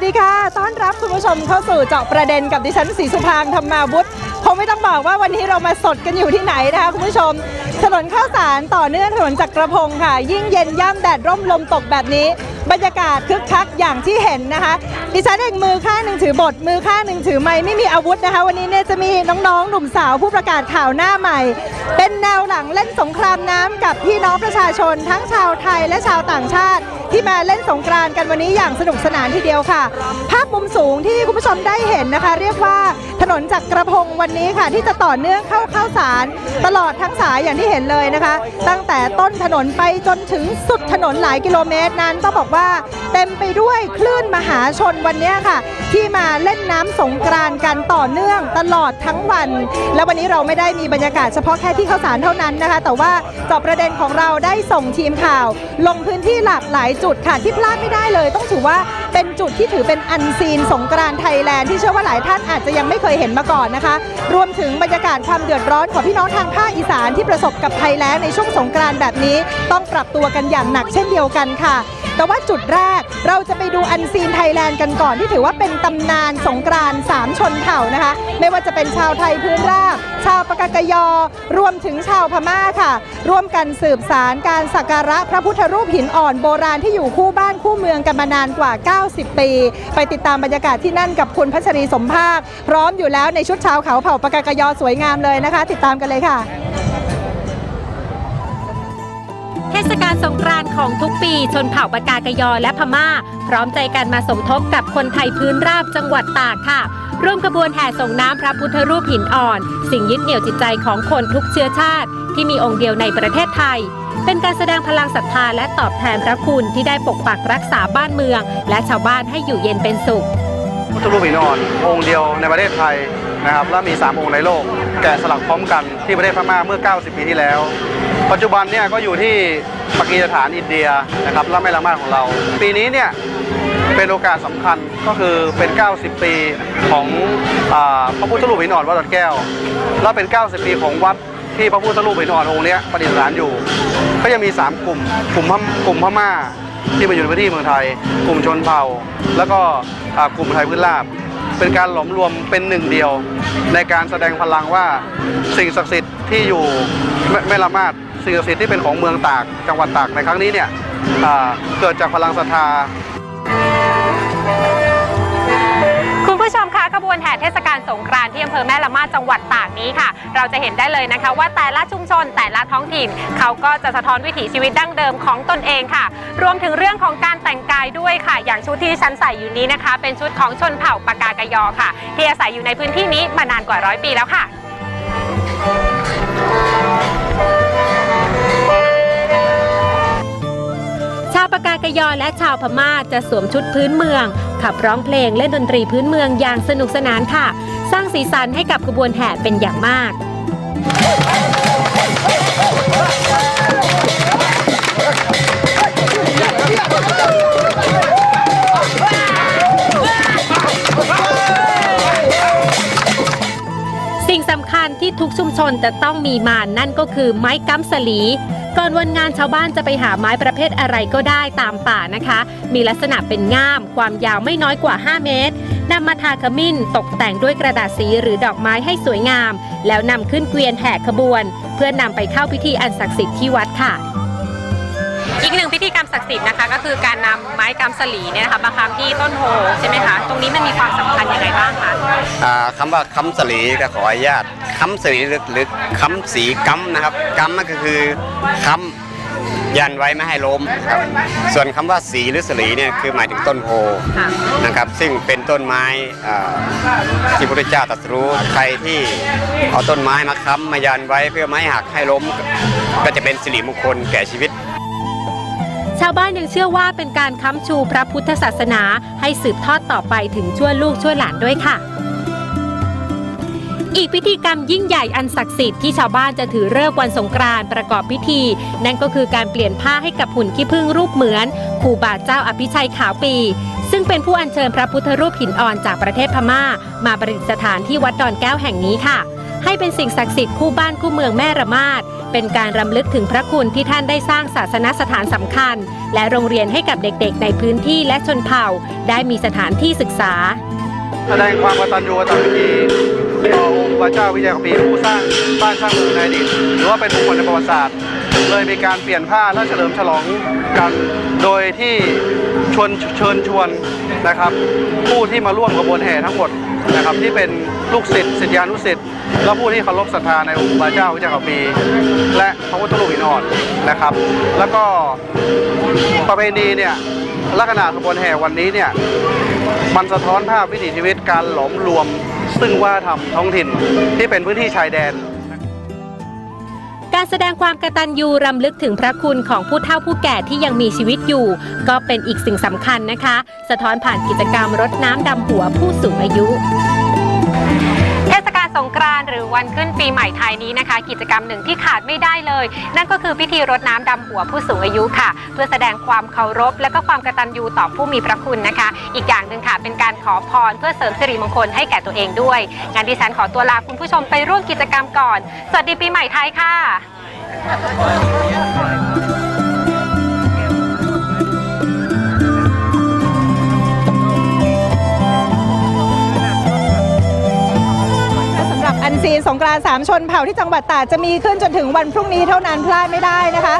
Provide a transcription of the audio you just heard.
วัสดีค่ะ ต้อนรับคุณผู้ชมเข้าสู่เจาะประเด็นกับดิฉันศรีสุพางธรรมาวุฒิคงไม่ต้องบอกว่าวันนี้เรามาสดกันอยู่ที่ไหนนะคะคุณผู้ชม ถนนข้าวสารต่อเนื่องถนนจักรพงศ์ค่ะ ยิ่งเย็นย่ำแดดร่มลมตกแบบนี้ บรรยากาศคึกคักอย่างที่เห็นนะคะ ดิฉันเองมือข้างหนึ่งถือบท มือข้างหนึ่งถือไม้ไม่มีอาวุธนะคะ วันนี้เนี่ยจะมีน้องๆ หนุ่มสาวผู้ประกาศข่าวหน้าใหม่ เป็นแนวหลังเล่นสงครามน้ำกับพี่น้องประชาชน ทั้งชาวไทยและชาวต่างชาติ ที่มาเล่นสงกรานต์กันวันนี้อย่างสนุกสนานทีเดียวค่ะ ภาพมุมสูงที่คุณผู้ชมได้เห็นนะคะ เรียกว่าถนนจักรพงศ์วันนี้ค่ะ ที่จะต่อเนื่องเข้าเข้าสารตลอดทั้งสายอย่างที่เห็นเลยนะคะ ตั้งแต่ต้นถนนไปจนถึงสุดถนนหลายกิโลเมตรนั้นต้องบอกว่าเต็มไปด้วยคลื่นมหาชนวันนี้ค่ะ ที่มาเล่นน้ำสงกรานกันต่อเนื่องตลอดทั้งวัน และวันนี้เราไม่ได้มีบรรยากาศเฉพาะแค่ที่ข้าวสารเท่านั้นนะคะ แต่ว่าเจอบประเด็นของเราได้ส่งทีมข่าว ลงพื้นที่หลากหลายจุดค่ะที่พลาดไม่ได้เลย ต้องถือว่าเป็นจุดที่ถือเป็นอันซีนสงกรานไทยแลนด์ที่เชื่อว่าหลายท่านอาจจะยังไม่เคยเห็นมาก่อนนะคะ รวมถึงบรรยากาศความเดือดร้อนของพี่น้องทางภาคอีสานที่ประสบกับภัยแล้งในช่วงสงกรานแบบนี้ ต้องปรับตัวกันอย่างหนักเช่นเดียวกันค่ะ แต่ว่าจุดแรกเราจะไปดูอันซีนไทยแลนด์กันก่อนที่ถือว่าเป็นตำนานสงกรานต์สามชนเผ่านะคะ ไม่ว่าจะเป็นชาวไทยพื้นราบ ชาวปากากยอ รวมถึงชาวพม่าค่ะ ร่วมกันสืบสารการสักการะพระพุทธรูปหินอ่อนโบราณที่อยู่คู่บ้านคู่เมืองกันมานานกว่า 90 ปี ไปติดตามบรรยากาศที่นั่นกับคุณพัชรีสมภาค พร้อมอยู่แล้วในชุดชาวเขาเผ่าปากากยอสวยงามเลยนะคะ ติดตามกันเลยค่ะ ทศกาลสงกรานต์ของทุกปีชนเผ่าปากากยอและพม่า พร้อมใจกันมาสมทบกับคนไทยพื้นราบจังหวัดตากค่ะ ร่วมกระบวนแห่ส่งน้ำพระพุทธรูปหินอ่อน สิ่งยึดเหนี่ยวจิตใจของคนทุกเชื้อชาติ ที่มีองค์เดียวในประเทศไทย เป็นการแสดงพลังศรัทธาและตอบแทนพระคุณที่ได้ปกปักรักษาบ้านเมือง และชาวบ้านให้อยู่เย็นเป็นสุขพุทธรูปหินอ่อน องค์เดียวในประเทศไทยนะครับและมี 3 องค์ในโลก แกะสลักพร้อมกันที่ประเทศพม่าเมื่อ 90 ปีที่แล้ว ปัจจุบันเนี่ยก็อยู่ที่ปากีสถานอินเดียนะครับและไม่ละมาดของเรา ปีนี้เนี่ยเป็นโอกาสสำคัญก็คือเป็น 90 ปีของอพระพุทธรูปหินอ่อนวัดดอนแก้ว และเป็น 90 ปีของวัดที่พระพุทธรูปหินอ่อนองค์เนี้ยประดิษฐานอยู่ ก็ยังมี 3 กลุ่ม กลุ่มกลุ่มพม่าที่มาอยู่ในพื้นที่เมืองไทย กลุ่มชนเผ่า แล้วก็กลุ่มไทยพื้นราบ เป็นการหลอมรวมเป็นหนึ่งเดียว ในการแสดงพลังว่าสิ่งศักดิ์สิทธิ์ที่อยู่ไม่ไม่ละมาด สิ่งศักดิ์สิทธิ์ที่เป็นของเมืองตากจังหวัดตากในครั้งนี้เนี่ยเกิดจากพลังศรัทธาคุณผู้ชมคะขบวนแห่เทศกาลสงกรานต์ที่อำเภอแม่ละมาดจังหวัดตากนี้ค่ะ เราจะเห็นได้เลยนะคะ ว่าแต่ละชุมชนแต่ละท้องถิ่น เขาก็จะสะท้อนวิถีชีวิตดั้งเดิมของตนเองค่ะ รวมถึงเรื่องของการแต่งกายด้วยค่ะ อย่างชุดที่ฉันใส่อยู่นี้นะคะ เป็นชุดของชนเผ่าปากากยอค่ะ ที่อาศัยอยู่ในพื้นที่นี้มานานกว่าร้อยปีแล้วค่ะ ยอและชาวพม่าจะสวมชุดพื้นเมือง ขับร้องเพลงเล่นดนตรีพื้นเมืองอย่างสนุกสนานค่ะ สร้างสีสันให้กับขบวนแห่เป็นอย่างมากสิ่งสำคัญที่ทุกชุมชนจะต้องมีมานั่นก็คือไม้กำสลี ก่อนวันงานชาวบ้านจะไปหาไม้ประเภทอะไรก็ได้ตามป่านะคะ มีลักษณะเป็นง่าม ความยาวไม่น้อยกว่า 5 เมตรนำมาทาขมิ้นตกแต่งด้วยกระดาษสีหรือดอกไม้ให้สวยงาม แล้วนำขึ้นเกวียนแห่ขบวน เพื่อนำไปเข้าพิธีอันศักดิ์สิทธิ์ที่วัดค่ะอีกหนึ่งพิธีกรรมศักดิ์สิทธิ์นะคะ ก็คือการนำไม้กำสลีเนี่ยนะคะมาคำที่ต้นโพใช่ไหมคะ ตรงนี้มันมีความสำคัญ อ่าคำว่าคำสลีก็ขออนุญาตคำสลีหรือหรือคำสีกำนะครับกำนั่นก็คือคำยันไว้ไม่ให้ล้มครับส่วนคำว่าสีหรือสลีเนี่ยคือหมายถึงต้นโพนะครับ ซึ่งเป็นต้นไม้อ่าที่พระพุทธเจ้าตรัสรู้ใครที่เอาต้นไม้มาค้ำมายันไว้เพื่อไม่ให้หักให้ล้ม ก็จะเป็นสิริมงคลแก่ชีวิตชาวบ้านยังเชื่อว่าเป็นการค้ำชูพระพุทธศาสนาให้สืบทอดต่อไปถึงชั่วลูกชั่วหลานด้วยค่ะ อีกพิธีกรรมยิ่งใหญ่อันศักดิ์สิทธิ์ที่ชาวบ้านจะถือเลิกวันสงกรานต์ประกอบพิธี นั่นก็คือการเปลี่ยนผ้าให้กับหุ่นขี้ผึ้งรูปเหมือนครูบาเจ้าอภิชัยขาวปี ซึ่งเป็นผู้อัญเชิญพระพุทธรูปหินอ่อนจากประเทศพม่า มาประดิษฐานที่วัดดอนแก้วแห่งนี้ค่ะ ให้เป็นสิ่งศักดิ์สิทธิ์คู่บ้านคู่เมืองแม่ระมาดเป็นการรำลึกถึงพระคุณที่ท่านได้สร้างศาสนสถานสำคัญ และโรงเรียนให้กับเด็กๆ ในพื้นที่และชนเผ่า ได้มีสถานที่ศึกษา แสดงความกตัญญูกตเวที ต่อองค์พระเจ้าวิเชียรกปีผู้สร้างบ้านสร้างเมืองในอดีตหรือว่าเป็นบุคคลในประวัติศาสตร์ เลยมีการเปลี่ยนผ้าและเฉลิมฉลองกัน โดยที่ชวนเชิญชวนนะครับ ผู้ที่มาร่วมกระบวนแห่ทั้งหมดนะครับที่เป็นลูกศิษย์ศิษยานุศิษย์และผู้ที่เคารพศรัทธาในองค์พระเจ้าวิเชียรกปีและพระพุทธรูปหินอ่อนนะครับ แล้วก็ประเพณีเนี่ยลักษณะขบวนแห่วันนี้เนี่ยมันสะท้อนภาพวิถีชีวิตการหลอมรวม ซึ่งว่าทำท้องถิ่นที่เป็นพื้นที่ชายแดน การแสดงความกตัญญูรำลึกถึงพระคุณของผู้เฒ่าผู้แก่ที่ยังมีชีวิตอยู่ ก็เป็นอีกสิ่งสำคัญนะคะ สะท้อนผ่านกิจกรรมรดน้ำดำหัวผู้สูงอายุ สงกรานต์หรือวันขึ้นปีใหม่ไทยนี้นะคะ กิจกรรมหนึ่งที่ขาดไม่ได้เลย นั่นก็คือพิธีรดน้ำดำหัวผู้สูงอายุค่ะ เพื่อแสดงความเคารพ และก็ความกตัญญูต่อผู้มีพระคุณนะคะ อีกอย่างหนึ่งค่ะเป็นการขอพรเพื่อเสริมสิริมงคลให้แก่ตัวเองด้วยงานดิฉันขอตัวลาคุณผู้ชมไปร่วมกิจกรรมก่อน สวัสดีปีใหม่ไทยค่ะ สีสงกรานต์สามชนเผ่าที่จังหวัดตราดจะมีขึ้นจนถึงวันพรุ่งนี้เท่านั้นพลาดไม่ได้นะคะ